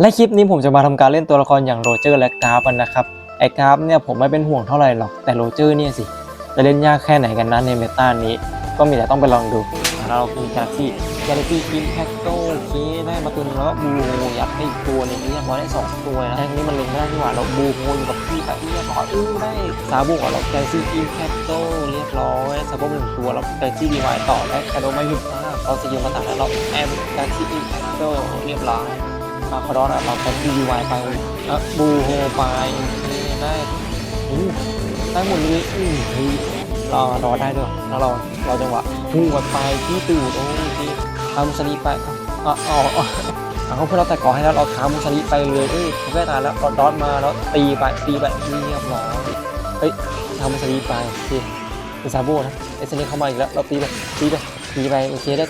และคลิปนี้ผมจะมาทำการเล่นตัวละครอย่างโรเจอร์และกราฟกันนะครับ ไอ้กราฟเนี่ยผมไม่เป็นห่วงเท่าไหร่หรอก แต่โรเจอร์เนี่ยสิจะเล่นยากแค่ไหนกันนะในเมตานี้ ก็มีแต่ต้องไปลองดู เราคุณกาซี่กาซี่อิมแพคโตเคได้มาตัวนึงแล้วบูโยัดให้อีกตัวหนึงเรียบร้อได้สองตัวนะแค่นี้มันเล็งได้ที่หว่าเราบูโฮอยู่กับพี่ไปเรียบร้อยอู้ได้ซาบุของเรากาซี่อิมแพคโตเรียบร้อยซาบุหนึ่งตัวแล้วกาซี่ดีวายต่อได้คาโดไม่หยุดมากเราสกิลมาตัดแล้วเราแอมกาซี่อิมแพคโตเรียบร้อย มาคาร์ดอนอะเราเป็นดีวายไปอะบูโฮไปได้ได้หมดเลยอือเฮ้ยรอรอได้ด้วยเราเราจังหวะหูกันไปที่ตูดโอ้ยที่ทำสลีไปอ๋ออ๋อเขาเพื่อเราแต่ก่อให้แล้วเราทำสลีไปเลยเอ้ยเขาแค่ตายแล้วเราดอนมาแล้วตีไปตีไปเรียบร้อยเฮ้ยทำสลีไปโอเคเป็นซาโบนะเอสเนเข้ามาอีกแล้วเราตีไปตีไปตีไปโอเคได้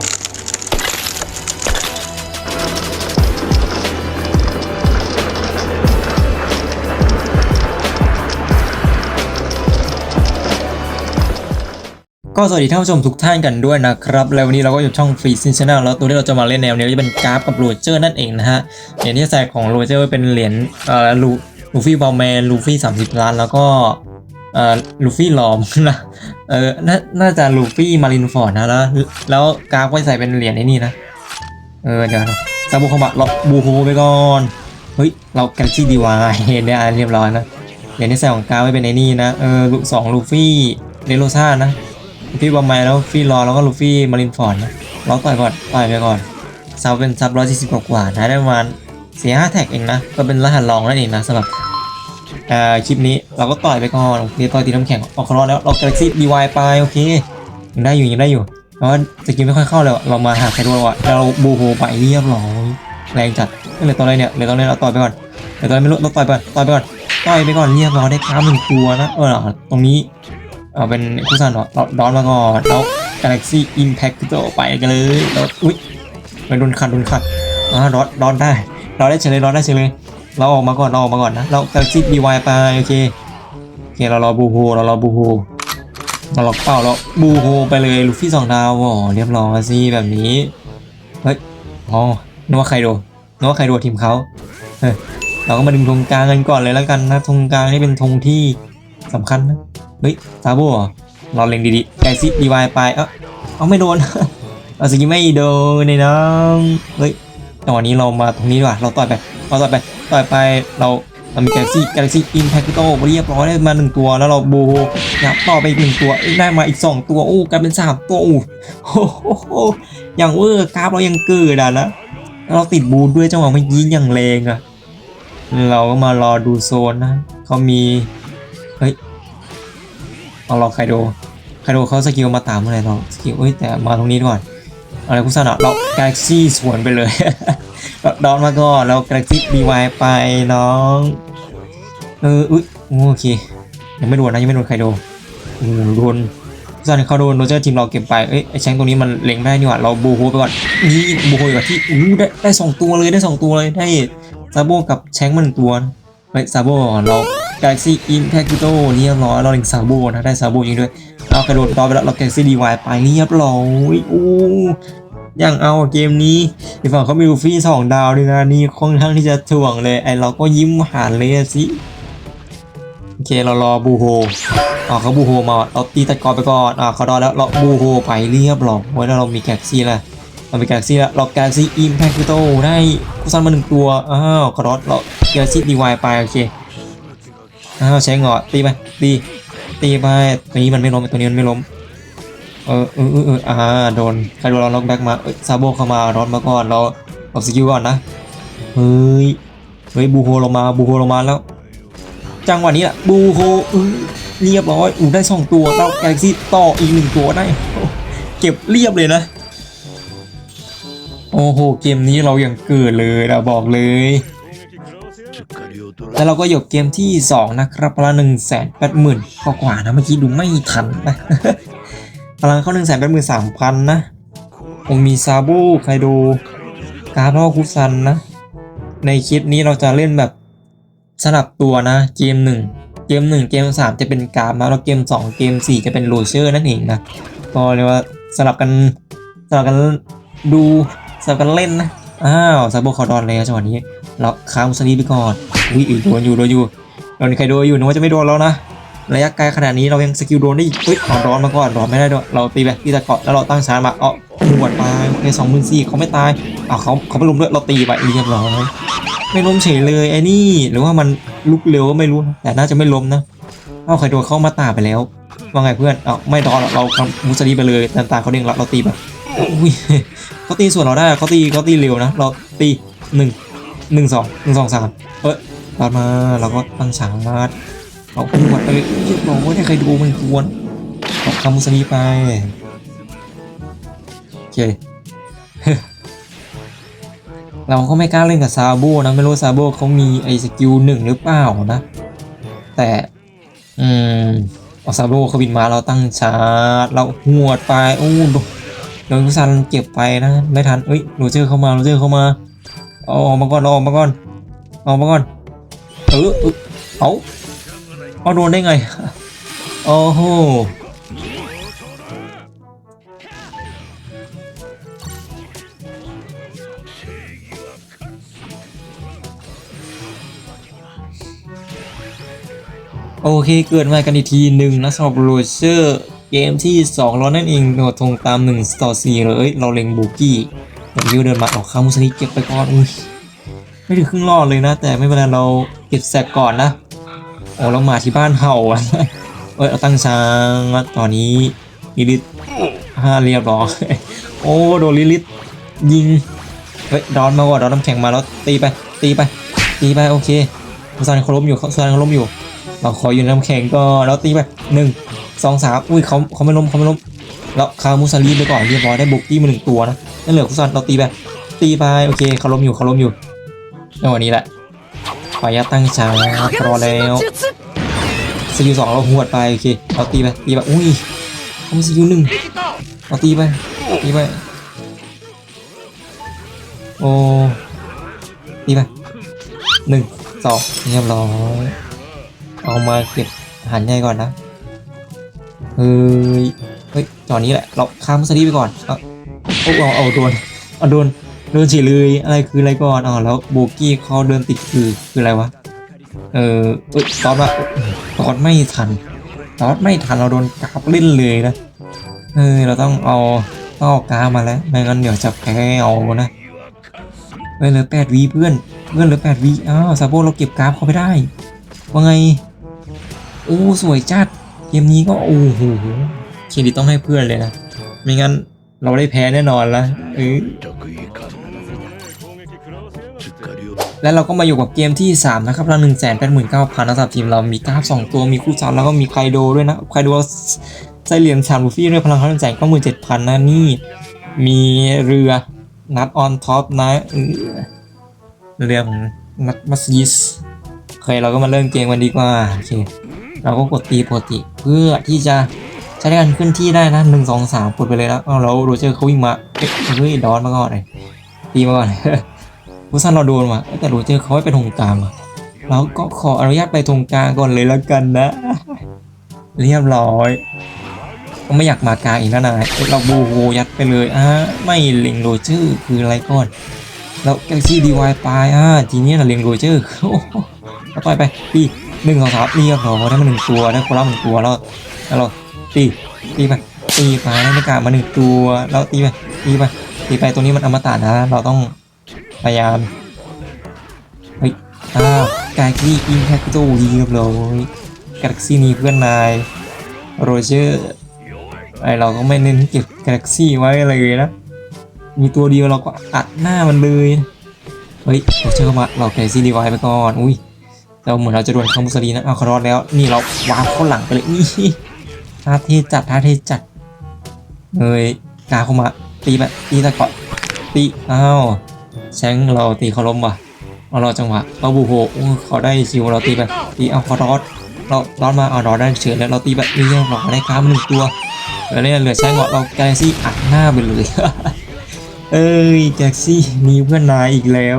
ก็สวัสดีท่านผู้ชมทุกท่านกันด้วยนะครับ แล้ววันนี้เราก็อยู่ช่องฟรีซินชแนลแล้วตัวที่เราจะมาเล่นแนวนี้จะเป็นกราฟกับโรเจอร์นั่นเองนะฮะเหรียญที่แจกของโรเจอร์เป็นเหรียญเอ่อลูลูฟี่บอลแมนลูฟี่สามสิบล้าน แล้วก็เอ่อลูฟี่หลอมนะเออน่าน่าจะลูฟี่มารินฟอร์ดนะแล้วแล้วกราฟก็ใส่เป็นเหรียญไอ้นี่นะเออเดี๋ยวซาบุคอมะเราบูโฮไปก่อนเฮ้ยเราแกลซี่ดีวายเนี่ยเรียบร้อยนะเหรียญที่ใส่ของกราฟไว้เป็นไอ้นี่นะเออสองลูฟี่เดโรซ่านะ ฟี่บอมไมแล้วฟี่รอแล้วก็ลูฟี่มารินฟอร์ดนะล็อกต่อยก่อนต่อยไปก่อนซับเป็นซับร้อยสี่สิบกว่าๆนะได้ประมาณเสียห้าแท็กเองนะ ก็เป็นรหัสรองนั่นเองนะสำหรับอ่าคลิปนี้เราก็ต่อยไปก่อนโอเคต่อยตีน้ำแข็งออกครอแล้วเรากาแล็กซี่ดีวายไปโอเคยังได้อยู่ยังได้อยู่เพราะว่าสกิลไม่ค่อยเข้าเลยเรามาหาใครด้วยวะเราบูโฮไปเรียบร้อยแรงจัดเหลยตอนไรเนี่ยเหลยตอนนี้เราต่อยไปก่อนเหลยตอนไม่รู้เราต่อยไปก่อนต่อยไปก่อนต่อยไปก่อนเรียบร้อยได้ค้าหนึ่งตัวนะเออตรงนี้ เอาเป็นคู่สันเนาะเราดอนมาก่อนแล้ว Galaxy Impact ก็ไปกันเลยแล้วอุ้ยไปโดนขัดโดนขัดอ่าดอนดอนได้เราได้เฉลยเราได้เฉลยเราออกมาก่อนเราออกมาก่อนนะเรา Galaxy BY ไปโอเคโอเคเรารอบูโฮเรารอบูโฮเราล็อกเป้าแล้วบูโฮไปเลยลูฟี่สองดาวอ๋อเรียบร้อยสิแบบนี้เฮ้ยอ๋อนึกว่าใครโดนนึกว่าใครโดนทีมเขาเฮ้ยเราก็มาดึงธงกลางกันก่อนเลยแล้วกันนะธงกลางนี่เป็นธงที่สำคัญนะ เฮ้ยซาโบเหรอรอเล็งดีๆแกซิดีวายไป เอ้าเอาไม่โดน เอาสิไม่โดนในน้องเฮ้ยจังหวะนี้เรามาตรงนี้ดีกว่า เราต่อยไปเราต่อยไป ต่อยไป เราเรามีแกลซี่แกลซี่อิมแพคโตเรียบร้อยได้มาหนึ่งตัว แล้วเราโบยับต่อไปอีกหนึ่งตัวอ้ยได้มาอีกสองตัว โอ้กลายเป็นสามตัว โอ้โหอย่างเวอร์กราฟเรายังเกิดอะนะเราติดบูด้วยจังหวะเมื่อกี้อย่างแรงอะ เราก็มารอดูโซนนะเขามี เฮ้ย เอาเราไคโดไคโดเขาสกิลมาตามอะไรเราสกิลเอ้ยแต่มาตรงนี้ก่อนอะไรคุซ่าเนเรากาแล็กซี่สวนไปเลยเราดอนมาก่อนเรากาแล็กซี่ดีวายไปน้องเอออุ้ยโอเคยังไม่โดนนะยังไม่โดนไคโดโอ้โหโดนคุซ่าเนี่เขาโดนโรเจอร์ทีมเราเก็บไปเอ้ยไอแชงตรงนี้มันเล็งไม่ได้นี่หว่าเราบูโฮไปก่อนนี่บูโฮอยู่ที่อู้ได้ได้สองตัวเลยได้สองตัวเลยได้ซาโบกับแชงมันตัวเฮ้ยซาโบเรา Galaxy Impact โตเรียบร้อยเราเล็งซาโบนะได้ซาโบยิงด้วยเรากระโดดต่อไปแล้วเรา Galaxy DY ไปเรียบร้อยอู้ยังเอาเกมนี้อีกฝั่งเขามีลูฟี่สองดาวด้วยนะนี่ค่อนข้างที่จะถ่วงเลยไอเราก็ยิ้มหานเลยสิโอเคเรารอบูโฮอ่าเขาบูโฮมาเราตีตัดกรไปก่อนอ่าเขาดอแล้วเราบูโฮไปเรียบร้อยแล้วเรามีแกล็กซี่ล้วเรามีแกล็กซี่ล้วเรา Galaxy Impact โตได้กุซันมาหนึ่งตัวอ้าวเขาดอเรา Galaxy DY ไปโอเค อ้าวใช้เงาะตีไปตีตีไปตัวนี้มันไม่ล้มตัวนี้มันไม่ล้มเออเออเอออ่าโดนใครโดนเราล็อกแบ็กมาเอ้ยซาโบเข้ามารอนมาก่อนเราเราสกิลก่อนนะเฮ้ยเฮ้ยบูโฮลงมาบูโฮลงมาแล้ว จังหวะนี้แหละบูโฮเออเรียบร้อยอูได้สองตัวเราแกลซี่ต่ออีกหนึ่งตัวได้เก็บเรียบเลยนะ โอ้โหเกมนี้เราอย่างเกิดเลยเราบอกเลย แล้วเราก็หยกเกมที่ 2 นะครับพลังหนึ่งแสนแปดหมื่นกว่าๆนะเมื่อกี้ดูไม่ทันนะพลังเข้าหนึ่งแสนแปดหมื่นสามพันนะคงมีซาบูไคโดการ์ดคุซันนะ ในคลิปนี้เราจะเล่นแบบสลับตัวนะเกม1เกม1เกม3จะเป็นการ์ดนะแล้วเกม2เกม4จะเป็นโรเชอร์นั่นเองนะก็เรียกว่าสลับกันสลับกันดูสลับกันเล่นนะ อ้าวซาโบเขาดอนแล้วจังหวะนี้เราค้ามุสลีไปก่อนอุ้ยอุ๊ยโดนอยู่โดนอยู่โดนใครโดนอยู่นึกว่าจะไม่โดนแล้วนะระยะไกลขนาดนี้เรายังสกิลโดนได้อีกเฮ้ยเอาดอนมาก่อนดอนไม่ได้ด้วยเราตีไปที่ตะเกาะแล้วเราตั้งชาร์จมาเอาหวดไปโอเคสองหมื่นสี่เขาไม่ตายเอาเขาเขาไม่ล้มด้วยเราตีไปเรียบร้อยไม่ล้มเฉยเลยไอ้นี่หรือว่ามันลุกเร็วก็ไม่รู้แต่น่าจะไม่ล้มนะเอาใครโดนเข้ามาตาไปแล้วว่าไงเพื่อนเอาไม่ดอนหรอกเราทำมุสลีไปเลยตาตาเขาเด้งเราเราตีแบบ อุ้ยเขาตีส่วนเราได้เขาตีเขาตีเร็วนะ เราตีหนึ่งหนึ่งสองหนึ่งสองสามเอ้ยตอนมาเราก็ตั้งฉางมาเราขวดไปเรียบร้อยใครดูมันควรเอาคำมุสลีไปโอเคเราก็ไม่กล้าเล่นกับซาโบนะ ไม่รู้ซาโบเขามีไอสกิลหนึ่งหรือเปล่านะ แต่ อืมอาซาโบเขาบินมาเราตั้งชาร์จเราหวดไปโอ้ โดนกุซันเก็บไปนะ ไม่ทันเอ้ยโรเจอร์เข้ามาโรเจอร์เข้ามาเอาออกมาก่อนออกมาก่อนออกมาก่อนเออเออเอาเอาโดนได้ไงโอ้โหโอเค เกิดมากันอีกทีหนึ่งนะสำหรับโรเจอร์ เกมที่ 2 เรานั่นเองโดดทงตาม 1 ต่อ 4 เลยเอ้ยเราเล็งบูกี้ผมยิวเดินมาออกข้ามุสลิเก็บไปก่อนอุ้ยไม่ถึงครึ่งรอดเลยนะ แต่ไม่เป็นไรเราเก็บแซกก่อนนะโอ้เรามาที่บ้านเห่าอะเอ้ยเราตั้งช้างตอนนี้ลิลิตห้าเรียบร้อยโอ้โดนลิลิตยิงเฮ้ยดอนมาว่ะดอนน้ำแข็งมาแล้วตีไปตีไปตีไปโอเคสุสานเขาล้มอยู่สุสานเขาล้มอยู่เราขออยู่น้ำแข็งก็แล้วตีไปหนึ่ง สองสามอุ้ยเขาเขาไม่ล้มเขาไม่ล้มแล้วคามุสลีไปก่อนเรียบร้อยได้บุกกี้มาหนึ่งตัวนะนั่นเหลือสุสานเราตีไปตีไปโอเคเขาล้มอยู่เขาล้มอยู่ในวันนี้แหละขออนุญาตั้งช้ารอแล้วสกิลสองเราหวดไปโอเคเราตีไปตีไปอุ้ยเขามีสกิลหนึ่งเราตีไปตีไปโอ้ตีไปหนึ่งสองเรียบร้อยเอามาเก็บหันใหญ่ก่อนนะ เฮ้ย เฮ้ยจอนี้แหละ เราข้ามสตีไปก่อนเอาเอาเอาเอาโดน เอาโดน โดนเฉยเลย อะไรคืออะไรก่อนอ๋อแล้วโบกี้เขาเดินติดคือคืออะไรวะ เออเอ้ยตอนว่าตอนไม่ทันตอนไม่ทันเราโดนกราบเล่นเลยนะ เออเราต้องเอาต้องเอากรามาแล้ว ไม่งั้นเดี๋ยวจะแพ้เอานะเฮ้ยเหลือแปดวีเพื่อน เพื่อนเหลือแปดวีอ้าวซาโบเราเก็บกราฟเขาไม่ได้ ว่าไง โอ้สวยจัด มนี้ก็โอ้โหเครดิตต้องให้เพื่อนเลยนะ ไม่งั้นเราได้แพ้แน่นอนละเออและเราก็มาอยู่กับเกมที่ 3 นะครับเรา1 8 9 0 0 0นแปดหมื่นเก้าพันนะสำหรับทีมเรามีกราฟ2ตัวมีคู่ซ้อนแล้วก็มีไคโดด้วยนะไคโดใส่เหรียญชามลูฟี่ด้วยพลังเขา1 9 7 0 0 0นเจ็ดพันนะนี่ มีเรือนัดออนท็อปนะเออเรือของนัดมัสยิสโอเคเราก็มาเริ่มเกมกันดีกว่าโอเค เราก็กดตีปกติเพื่อที่จะใช้การเคลื่อนที่ได้นะหนึ่งสองสามกดไปเลยแล้วโรเจอร์เขาวิ่งมาเฮ้ยดอนมาก่อนเลยตีมาก่อนผู้สั้นเราโดนว่ะแต่โรเจอร์เขาไม่ไปตรงกลางว่ะเราก็ขออนุญาตไปตรงกลางก่อนเลยแล้วกันนะ เรียบร้อยก็ไม่อยากมากลางอีกแล้วนายเราบูโฮยัดไปเลยอะไม่เล็งโรเจอร์คืออะไรก่อนแล้วแกลซี่ดีวายปอะทีนี้เราเล็งโรเจอร์แล้วต่อยไปตี หนึ่งสองสามเรียบร้อได้มาหนึ่งตัวได้โคราหนึ่งตัวแล้วแล้วเราตีตีไปตีไปได้ไม่กล้ามาหนึ่งตัวแล้วตีไปตีไปตีไปตัวนี้มันอมตะนะ เราต้องพยายามเฮ้ยอ้าวกากี้อินแพคโตเรียบร้อยกาแล็กซี่นี้เพื่อนนายโรเจอร์ไอเราก็ไม่เน้นเก็บกาแล็กซี่ไว้เลยนะมีตัวเดียวเราก็อัดหน้ามันเลย เฮ้ยเราเชื่อมาเราแกซี่ดีไว้ไปก่อน อุ้ย เราเหมือนเราจะโดนคามุสลีนะเอาคารอดแล้วนี่เราวางเข้าหลังไปเลยนี่ท่าเทจัดท่าเทจัดเฮ้ยกาเข้ามาตีไปตีตะเกาะตีอ้าวแชงเราตีเขาล้มว่ะเอาเราจังหวะเราบูโฮเขาได้ชิวเราตีไปตีเอาคารอดเรารอดมาเอารอดได้เฉยแล้วเราตีแบบนี้เราได้กรามหนึ่งตัวเหลือเนี่ยเหลือแชงเหาะเราแกซี่อัดหน้าไปเลยเอ้ยแจ็คซี่มีเพื่อนนายอีกแล้ว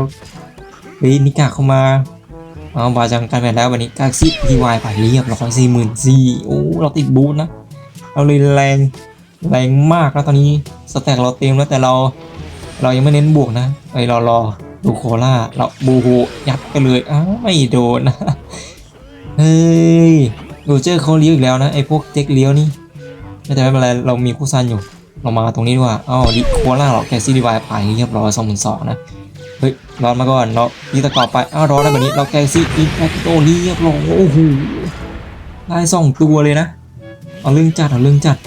เฮ้ยนิกาเข้ามา เอาบาจังกันไปแล้ววันนี้กาซี่ดีวายไปเรียบร้อยสี่หมื่นสี่โอ้เราติดบูทนะ เราเลยแรงแรงมากแล้วตอนนี้สแต็กเราเต็มแล้วแต่เรา เรายังไม่เน้นบวกนะไอยเรารอดูโคล่าเราบูโฮยัดไปเลยอ้าวไม่โดนนะเฮ้ยโรเจอร์เขาเลี้ยวอีกแล้วนะไอพวกเจ๊กเลี้ยวนี่ไม่แต่ไม่เป็นไรเรามีคู่ซันอยู่ เรามาตรงนี้ดีกว่าอ้าวดิโคล่าเราแกซี่ดีวายไปเรียบร้อยสองหมื่นสองนะ เฮ้ยร้อนมาก่อนเราตีตะกอบไปอ้าวร้อนแล้วแบบนี้เราแกซี่อินแพคโตเรียบร้อยโอ้โหได้สองตัวเลยนะเอาเรื่องจัดเอาเรื่องจัด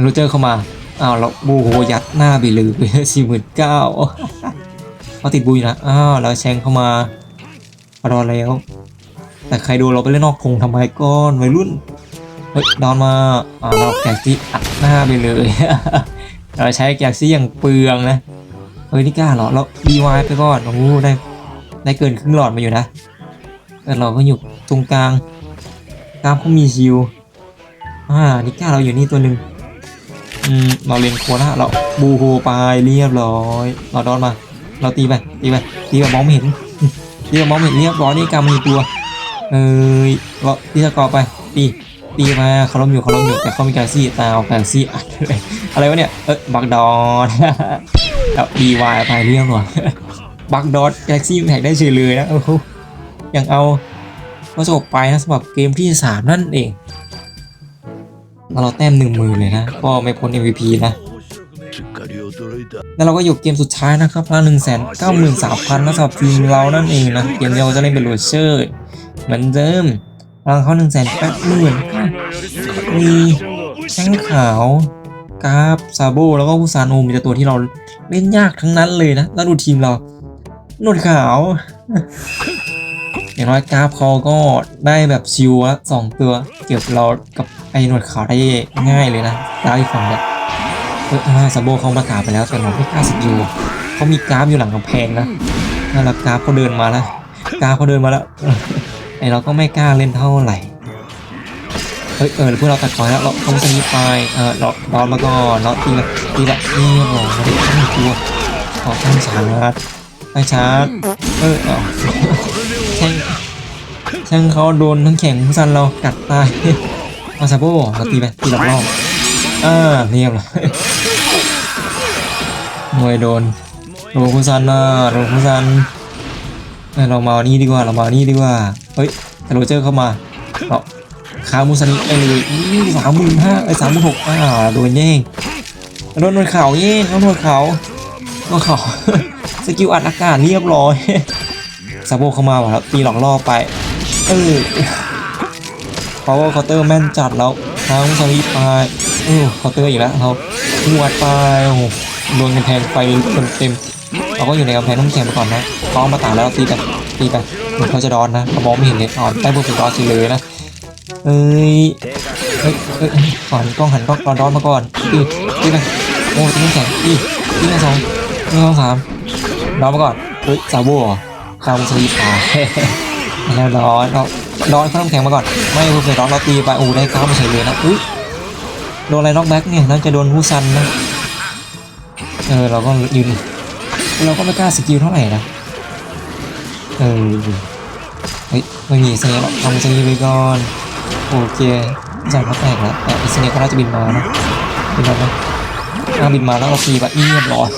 โรเจอร์เข้ามาอ้าวเราโอ้โหยัดหน้าไปเลยสี่หมื่นเก้าเขาติดบุยนะอ้าวแล้วแชงเข้ามารอแล้วแต่ใครดูเราไปเล่นนอกธงทำไมก้อนวัยรุ่นเฮ้ยดอนมาอ่าเราแกซี่อัดหน้าไปเลย เราใช้แกซี่อย่างเปลืองนะ เฮ้ยนี่กล้าเหรอเราดีวายไปก่อนโอ้โหได้ได้เกินครึ่งหลอดมาอยู่นะแต่เราก็อยู่ตรงกลางกลางเขามีชิวอ่านี่กล้าเราอยู่นี่ตัวหนึ่งอืมเราเลนโคล่าเราบูโฮไปเรียบร้อย เราดอนมา เราตีไปตีไปตีแบบมองไม่เห็นตีแบบมองไม่เห็นเรียบร้อยนี่กลามีตัวเอ้ยเราตีตะกอไปตีตีมาเขาล้มอยู่เขาล้มอยู่แต่เขามีการซี่ตาเอาการซี่อัดเลยอะไรวะเนี่ยเออบักดอน แล้วดีวายพายเรื่องว่ะบักดอทแกลกซี่แท็กได้เฉยเลยนะโอ้โหยังเอาก็จบไปนะสำหรับเกมที่สามนั่นเองเราแต้มหนึ่งมือเลยนะ ก็ไม่พ้น MVP นะ แล้วเราก็อยู่เกมสุดท้ายนะครับละหนึ่งแสนเก้าหมื่นสามพันนะสำหรับทีมเรานั่นเองนะ เกมเราจะเล่นเป็นโรเชอร์เหมือนเดิมพลังเขาหนึ่งแสนแปดหมื่นมีแข้งขาวกราฟซาโบแล้วก็ผู้ซานโอมีแต่ตัวที่เรา เล่นยากทั้งนั้นเลยนะแล้วดูทีมเราหนวดขาว อย่างน้อยกราฟเขาก็ได้แบบชิวละสองตัว เกี่ยวกับเรากับไอ้หนวดขาวได้ง่ายเลยนะดาวอีกฝั่งเนี่ยเอออ่าซาโบเขาประกาศไปแล้วแต่เราไม่กล้าสกิลเขามีกราฟอยู่หลังกำแพงนะนั่นแหละกราฟเขาเดินมาแล้วกราฟเขาเดินมาแล้วไอเราก็ไม่กล้าเล่นเท่าไหร่เฮ้ยเออพวกเราตัดก่อนแล้วเราต้องสนิทไปเออเรารอมาก่อนเราตีแบ บตีแบบนี่บอกมาดิตั้งตัวขอตั้งชาร์จตั้งชาร์จเออเอาแช่งแช่งเขาโดนทั้งแข็งทั้งสันเรากัดตายเอาซาโบเราตีไปตีรอบอ่าเรียบร้อยมวยโดนโดนคุซันนะโดนคุซันเรามานี่ดีกว่าเรามานี่ดีกว่าเฮ้ยแต่โรเจอร์เข้ามาเราขามูซันไปเลยสามหมื่นห้าไอ้สามหมื่นหกอ่าโดนแย่ง โดนหนวดเขาแย่งเขาหนวดเข่าหนเขาสกิลอัดอากาศเรียบร้อยซาโบเข้ามาว่ะแล้วตีหลอกล่อไป เออพาวเวอร์เคาน์เตอร์แม่นจัดแล้วทางสวีปไปเออเคาน์เตอร์อีกแล้วเราหวดไปโอ้โหโดนกำแพงไฟเต็มเต็มๆเราก็อยู่ในกำแพงน้ำแข็งไปก่อนนะเขาเอามาตาแล้วตีไปตีไปเหมือนเขาจะดอนนะเรามองไม่เห็นเลยอ่อนใต้บนสุดดอนสิเลยนะเอ้ยเอ้ยเอ้ยหันกล้องหันกล้องดอนดอนมาก่อนตีตีไป โอ้ตีน้ำแข็งตีตีมาสองตีมาสองสามดอนมาก่อนเฮ้ยซาโบ้เหรอคาวสวีปไปแล้วร้อนราร้อนเข้าน้ำแข็งมาก่อน ไม่เพื่อนร้อนเราตีไปโอ้ได้ก้าวมาเฉยเลยนะอุ้ยโดนอะไรน็อกแบ็กเนี่ยน่าจะโดนผู้ซันนะเออเราก็ยืนเราก็ไม่กล้าสกิลเท่าไหร่นะเออเฮ้ยไม่มีเซนหรอกทำเซนไปก่อนโอเคจังเขาแตกแล้วแต่ไอเซนเขาน่าจะบินมานะบินมาไหม อ่าบินมาแล้วเราตีแบบเรียบร้อย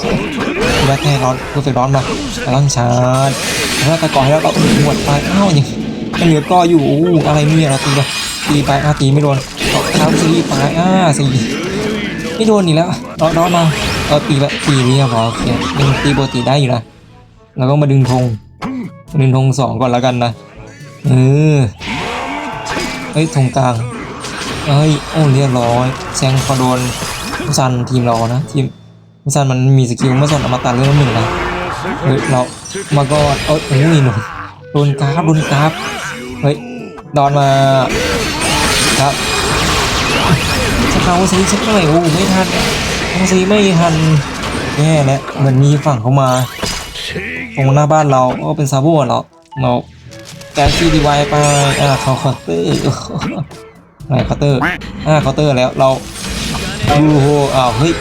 แบ็กแค่ร้อนผู้เฟร้อนมาเราต้องชาร์จแล้วตะกอนให้เราก็หวดไปอ้าวยังยังเหลือก็อยู่อู้อะไรเนี่ยเราตีไปตีไปอ้าวตีไม่โดนเอาเท้าซีไปอ้าซีไม่โดนอีกแล้วรอรอมาเราตีไปตีเรียบร้อยโอเคยังตีปกติได้อยู่นะเราก็มาดึงธงดึงธงสองก่อนแล้วกันนะเออเฮ้ยธงกลางเฮ้ยโอ้เรียบร้อยแซงพอโดน มุซันทีมเรานะทีมมุซันมันมีสกิลไม่สนอมตะเรื่องหนึ่งนะเฮ้ยเรามาก่อนเอ้ยโอ้ยหนูโดนกราฟโดนกราฟเฮ้ยดอนมาครับสกาวซีสักหน่อยโอ้ไม่ทันสกาวซีไม่ทันแย่แล้วเหมือนมีฝั่งเขามาตรงหน้าบ้านเราก็เป็นซาโบะเราเราแกซีดีไวไปอ่าเขาเคาน์เตอร์ไหนเคาน์เตอร์อ่าเคาน์เตอร์แล้วเรา ดูโหอ้าวเฮ้ย